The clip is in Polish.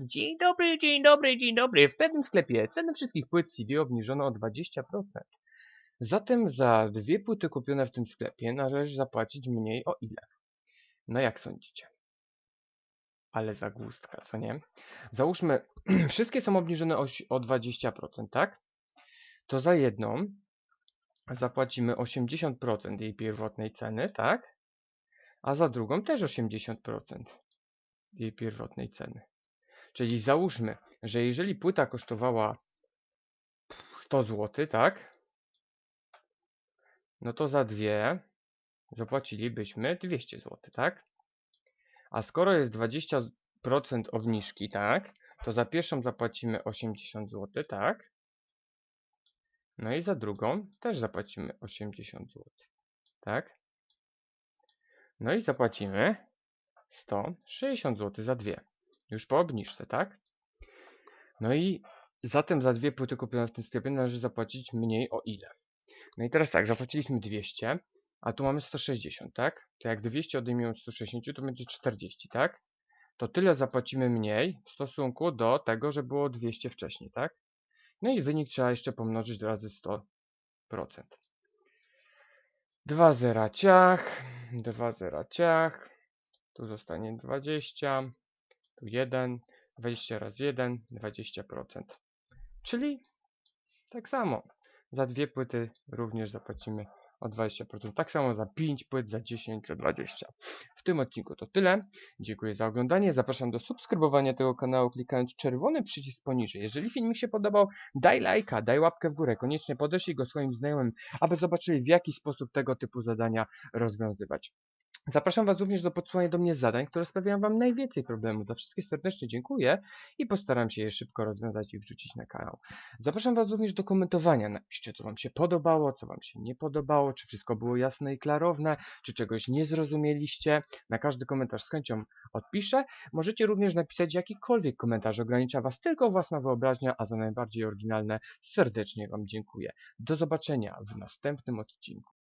Dzień dobry, dzień dobry, dzień dobry. W pewnym sklepie ceny wszystkich płyt CD obniżono o 20%. Zatem za dwie płyty kupione w tym sklepie należy zapłacić mniej o ile? No jak sądzicie? Ale zagłustka, co nie? Załóżmy, wszystkie są obniżone o 20%, tak? To za jedną zapłacimy 80% jej pierwotnej ceny, tak? A za drugą też 80% jej pierwotnej ceny. Czyli załóżmy, że jeżeli płyta kosztowała 100 zł, tak? No to za dwie zapłacilibyśmy 200 zł, tak? A skoro jest 20% obniżki, tak? To za pierwszą zapłacimy 80 zł, tak? No i za drugą też zapłacimy 80 zł, tak? No i zapłacimy 160 zł za dwie. Już po obniżce, tak? No i zatem za dwie płyty kupione w tym sklepie należy zapłacić mniej o ile? No i teraz tak, zapłaciliśmy 200, a tu mamy 160, tak? To jak 200 odejmiemy od 160, to będzie 40, tak? To tyle zapłacimy mniej w stosunku do tego, że było 200 wcześniej, tak? No i wynik trzeba jeszcze pomnożyć razy 100%. 2 zera ciach, 2 zera ciach, tu zostanie 20, tu 1, 20 razy 1, 20%. Czyli tak samo. Za dwie płyty również zapłacimy o 20%. Tak samo za 5 płyt, za 10, za 20. W tym odcinku to tyle. Dziękuję za oglądanie. Zapraszam do subskrybowania tego kanału klikając czerwony przycisk poniżej. Jeżeli filmik się podobał, daj lajka, daj łapkę w górę. Koniecznie podeślij go swoim znajomym, aby zobaczyli w jaki sposób tego typu zadania rozwiązywać. Zapraszam Was również do podsyłania do mnie zadań, które sprawiają Wam najwięcej problemów. Za wszystkie serdecznie dziękuję i postaram się je szybko rozwiązać i wrzucić na kanał. Zapraszam Was również do komentowania. Napiszcie, co Wam się podobało, co Wam się nie podobało, czy wszystko było jasne i klarowne, czy czegoś nie zrozumieliście. Na każdy komentarz z chęcią odpiszę. Możecie również napisać jakikolwiek komentarz, ogranicza Was tylko własna wyobraźnia, a za najbardziej oryginalne serdecznie Wam dziękuję. Do zobaczenia w następnym odcinku.